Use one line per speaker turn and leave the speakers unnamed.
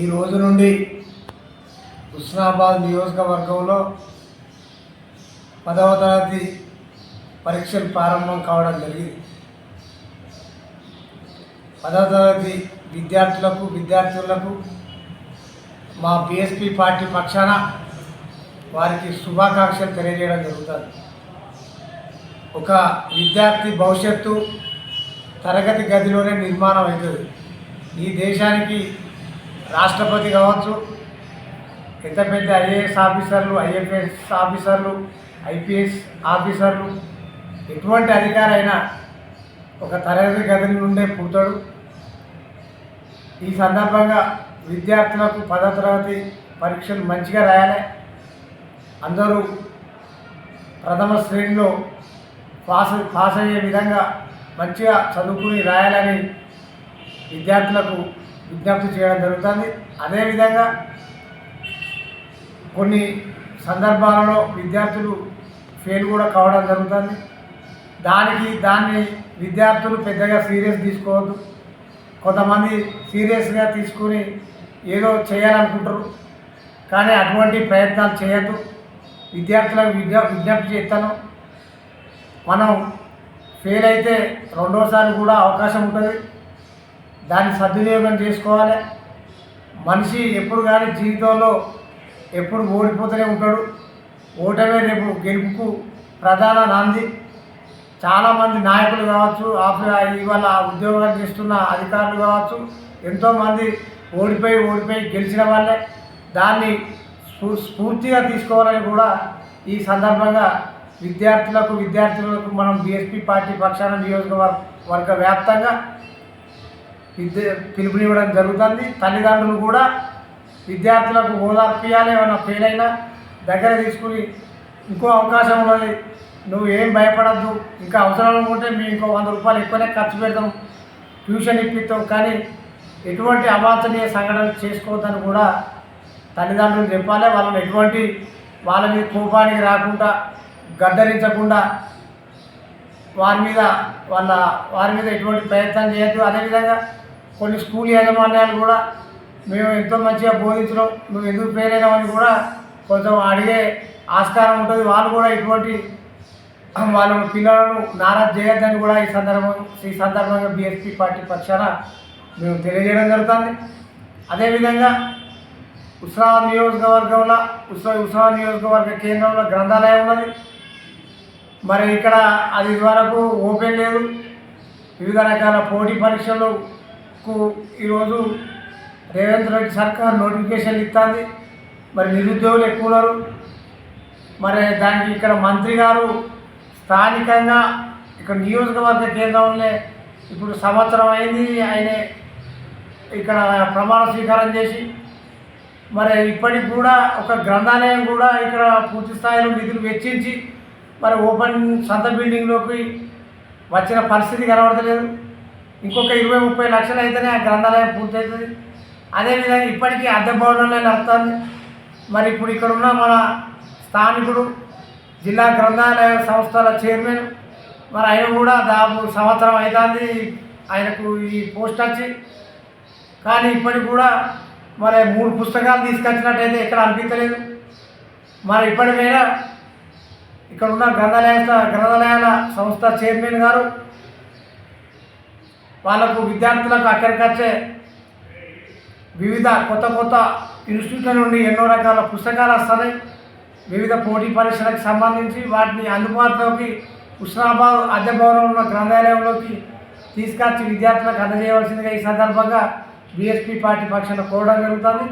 ఈ రోజు నుండి హుస్నాబాద్ నియోజకవర్గంలో పదవ తరగతి పరీక్షలు ప్రారంభం కావడం జరిగింది. పదవ తరగతి విద్యార్థులకు విద్యార్థులకు మా బీఎస్పీ పార్టీ పక్షాన వారికి శుభాకాంక్షలు తెలియజేయడం జరుగుతుంది. ఒక విద్యార్థి భవిష్యత్తు తరగతి గదిలోనే నిర్మాణం అవుతుంది. ఈ దేశానికి రాష్ట్రపతి కావచ్చు పెద్ద పెద్ద ఐఏఎస్ ఆఫీసర్లు ఐఎఫ్ఎస్ ఆఫీసర్లు ఐపీఎస్ ఆఫీసర్లు ఎటువంటి అధికారైనా ఒక తరగతి గది నుండే పుడతాడు. ఈ సందర్భంగా విద్యార్థులకు పదో తరగతి పరీక్షలు మంచిగా రాయాలి. అందరూ ప్రథమ శ్రేణిలో పాస్ పాస్ అయ్యే విధంగా మంచిగా చదువుకుని రాయాలని విద్యార్థులకు విజ్ఞప్తి చేయడం జరుగుతుంది. అదేవిధంగా కొన్ని సందర్భాలలో విద్యార్థులు ఫెయిల్ కూడా కావడం జరుగుతుంది. దానికి దాన్ని విద్యార్థులు పెద్దగా సీరియస్ తీసుకోవద్దు. కొంతమంది సీరియస్గా తీసుకుని ఏదో చేయాలనుకుంటారు. కానీ అటువంటి ప్రయత్నాలు చేయొద్దు. విద్యార్థులకు విద్య విజ్ఞప్తి చేస్తాను. మనం ఫెయిల్ అయితే రెండోసారి కూడా అవకాశం ఉంటుంది. దాన్ని సద్వినియోగం చేసుకోవాలి. మనిషి ఎప్పుడు కానీ జీవితంలో ఎప్పుడు ఓడిపోతూనే ఉంటాడు. ఓటమే రేపు గెలుపుకు ప్రధాన నాంది. చాలామంది నాయకులు కావచ్చు ఇవాళ ఉద్యోగాలు చేస్తున్న అధికారులు కావచ్చు ఎంతోమంది ఓడిపోయి ఓడిపోయి గెలిచిన వాళ్ళే. దాన్ని స్ఫూ స్ఫూర్తిగా తీసుకోవాలని కూడా ఈ సందర్భంగా విద్యార్థులకు విద్యార్థులకు మనం బీఎస్పీ పార్టీ పక్షాన నియోజకవర్గ వర్గ వ్యాప్తంగా విద్య పిలుపునివ్వడం జరుగుతుంది. తల్లిదండ్రులు కూడా విద్యార్థులకు ఓదార్పియాలి ఏమైనా ఫెయిల్ అయినా దగ్గర తీసుకుని ఇంకో అవకాశం ఉన్నది. నువ్వు ఏం భయపడద్దు. ఇంకా అవసరం ఉంటే మేము ఇంకో వంద రూపాయలు ఎక్కువనే ఖర్చు పెడతాం. ట్యూషన్ ఇప్పిస్తాం. కానీ ఎటువంటి అవాంఛనీయ సంఘటనలు చేసుకోవద్దని కూడా తల్లిదండ్రులు చెప్పాలి. వాళ్ళని ఎటువంటి వాళ్ళ మీద కోపానికి రాకుండా గద్దరించకుండా వారి మీద వాళ్ళ వారి మీద ఎటువంటి ప్రయత్నం చేయొద్దు. అదేవిధంగా కొన్ని స్కూల్ యాజమాన్యాలు కూడా మేము ఎంతో మంచిగా బోధించడం నువ్వు ఎందుకు పేరైనామని కూడా కొంచెం అడిగే ఆస్కారం ఉంటుంది. వాళ్ళు కూడా ఇటువంటి వాళ్ళ పిల్లలను నారాజ్ చేయొద్దని కూడా ఈ సందర్భం ఈ సందర్భంగా బీఎస్పీ పార్టీ పక్షాన మేము తెలియజేయడం జరుగుతుంది. అదేవిధంగా ఉస్రా నియోజకవర్గంలో ఉస్రా ఉస్రా నియోజకవర్గ కేంద్రంలో గ్రంథాలయం ఉన్నది. మరి ఇక్కడ అది వరకు ఓపెన్ లేదు. వివిధ రకాల పోటీ పరీక్షలు ఈరోజు రేవంత్ రెడ్డి సర్కార్ నోటిఫికేషన్లు ఇస్తుంది మరి నిరుద్యోగులు ఎక్కువ ఉన్నారు. మరి దానికి ఇక్కడ మంత్రి గారు స్థానికంగా ఇక్కడ నియోజకవర్గ కేంద్రంలో ఇప్పుడు సంవత్సరం అయింది. ఆయన ఇక్కడ ప్రమాణ స్వీకారం చేసి మరి ఇప్పటికి కూడా ఒక గ్రంథాలయం కూడా ఇక్కడ పూర్తి స్థాయిలో నిధులు వెచ్చించి మరి ఓపెన్ సొంత బిల్డింగ్లోకి వచ్చిన పరిస్థితి కనబడతలేదు. ఇంకొక ఇరవై ముప్పై లక్షలు అయితేనే ఆ గ్రంథాలయం పూర్తవుతుంది. అదేవిధంగా ఇప్పటికీ అద్దె భవనంలో నడుస్తుంది మరి ఇప్పుడు ఇక్కడ ఉన్న మన స్థానికుడు జిల్లా గ్రంథాలయ సంస్థల చైర్మన్ మరి ఆయన కూడా దాదాపు సంవత్సరం అవుతుంది ఆయనకు ఈ పోస్ట్ వచ్చి. కానీ ఇప్పటికి కూడా మరి మూడు పుస్తకాలు తీసుకొచ్చినట్టయితే ఎక్కడ అనిపించలేదు. మరి ఇప్పటికైనా ఇక్కడ ఉన్న గ్రంథాలయ గ్రంథాలయాల సంస్థ చైర్మన్ గారు వాళ్ళకు విద్యార్థులకు అక్కడికి వచ్చే వివిధ కొత్త కొత్త ఇన్స్టిట్యూట్ల నుండి ఎన్నో రకాల పుస్తకాలు వస్తాయి. వివిధ పోటీ పరీక్షలకు సంబంధించి వాటిని అందుబాటులోకి హుస్నాబాద్ అద్దె భవనంలో ఉన్న గ్రంథాలయంలోకి తీసుకొచ్చి విద్యార్థులకు అందజేయవలసిందిగా ఈ సందర్భంగా బీఎస్పీ పార్టీ పక్షాన కోరడం జరుగుతుంది.